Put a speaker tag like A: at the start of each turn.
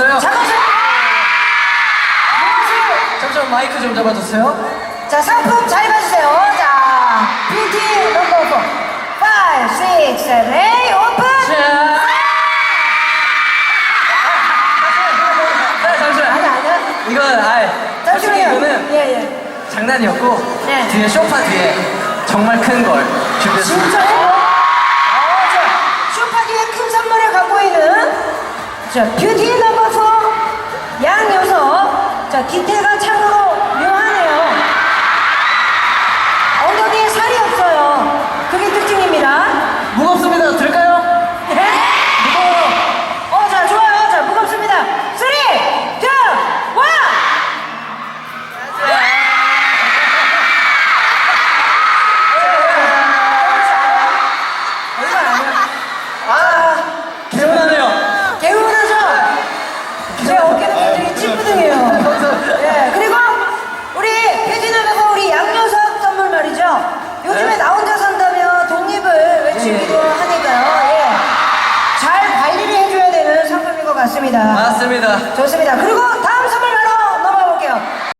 A: 있어요. 잠깐만! 아! 잠시만 마이크 좀 잡아주세요.
B: 자, 상품 잘 봐주세요. 자, BT 넘버 4, 5, 6, 7, 8, 오픈!
A: 자, 아! 자, 잠시만.
B: 아니, 아니야.
A: 이건 아, 솔직히
B: 잠시만요.
A: 이거는
B: 예, 예.
A: 장난이었고
B: 네.
A: 뒤에 쇼파 뒤에 정말 큰 걸 준비했습니다.
B: 진짜요? 자, 뷰티 넘버 4 양요석. 자, 디테일가 하니까요. 예. 잘 관리를 해줘야 되는 상품인 것 같습니다.
A: 맞습니다.
B: 좋습니다. 그리고